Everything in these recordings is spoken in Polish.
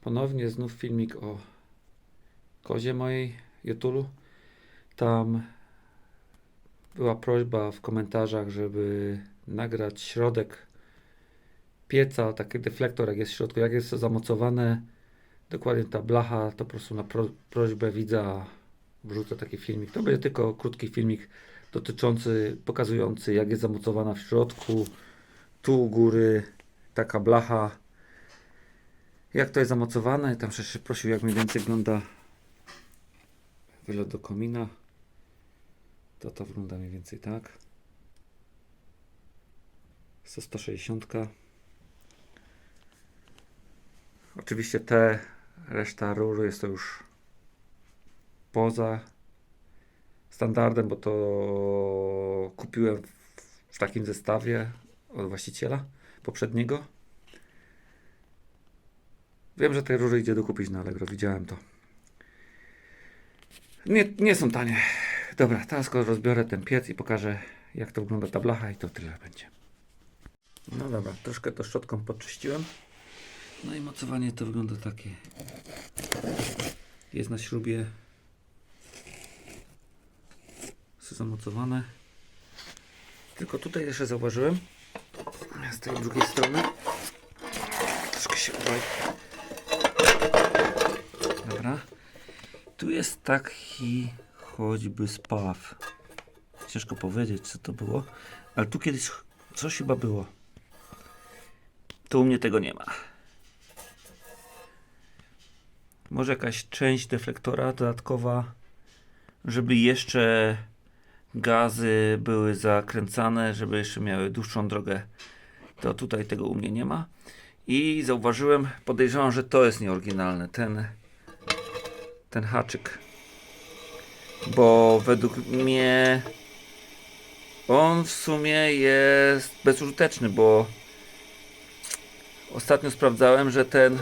ponownie znów filmik o kozie mojej, Jotulu. Tam była prośba w komentarzach, żeby nagrać środek pieca, taki deflektor jak jest w środku, jak jest to zamocowane, dokładnie ta blacha, to po prostu na pro, prośbę widza wrzucę taki filmik. To będzie tylko krótki filmik dotyczący, pokazujący jak jest zamocowana w środku, tu u góry taka blacha, jak to jest zamocowane. Tam jeszcze prosił jak mniej więcej wygląda wylot do komina. To to wygląda mniej więcej tak. 160. Oczywiście te reszta rury jest to już poza standardem, bo to kupiłem w takim zestawie od właściciela poprzedniego. Wiem, że te rury idzie dokupić na Allegro, widziałem to. Nie, nie są tanie. Dobra, teraz rozbiorę ten piec i pokażę jak to wygląda ta blacha i to tyle będzie. No dobra, troszkę to szczotką podczyściłem. No i mocowanie to wygląda takie. Jest na śrubie zamocowane. Tylko tutaj jeszcze zauważyłem z tej drugiej strony. Troszkę się ubaj. Dobra. Tu jest taki choćby spaw. Ciężko powiedzieć, co to było, ale tu kiedyś coś chyba było. Tu u mnie tego nie ma. Może jakaś część deflektora dodatkowa, żeby jeszcze gazy były zakręcane, żeby jeszcze miały dłuższą drogę. To tutaj tego u mnie nie ma. I zauważyłem, podejrzewam, że to jest nieoryginalne. Ten, ten haczyk. Bo według mnie on w sumie jest bezużyteczny, bo ostatnio sprawdzałem, że ten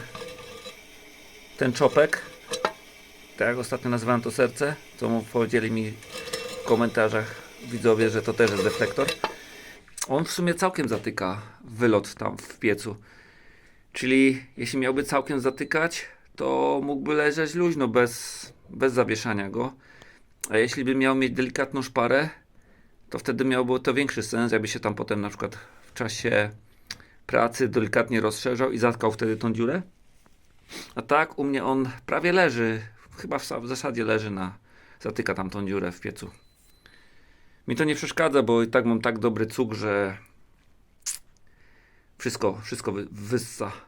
ten czopek, tak ostatnio nazywałem to serce, co mu powiedzieli mi w komentarzach widzowie, że to też jest deflektor. On w sumie całkiem zatyka wylot tam w piecu. Czyli jeśli miałby całkiem zatykać, to mógłby leżeć luźno, bez, bez zawieszania go. A jeśli by miał mieć delikatną szparę, to wtedy miałby to większy sens, jakby się tam potem na przykład w czasie pracy delikatnie rozszerzał i zatkał wtedy tą dziurę. A tak u mnie on prawie leży, chyba w, w zasadzie leży na, zatyka tam tą dziurę w piecu. Mi to nie przeszkadza, bo i tak mam tak dobry cuk, że wszystko, wszystko wy, wyssa.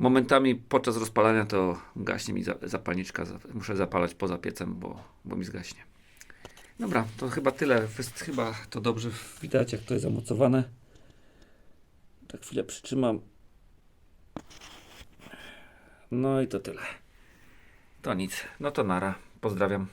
Momentami podczas rozpalania to gaśnie mi za, zapalniczka, za, muszę zapalać poza piecem, bo, bo mi zgaśnie. Dobra, to chyba tyle. Chyba to dobrze widać, jak to jest zamocowane. Tak chwilę przytrzymam. No i to tyle. To nic. No to nara. Pozdrawiam.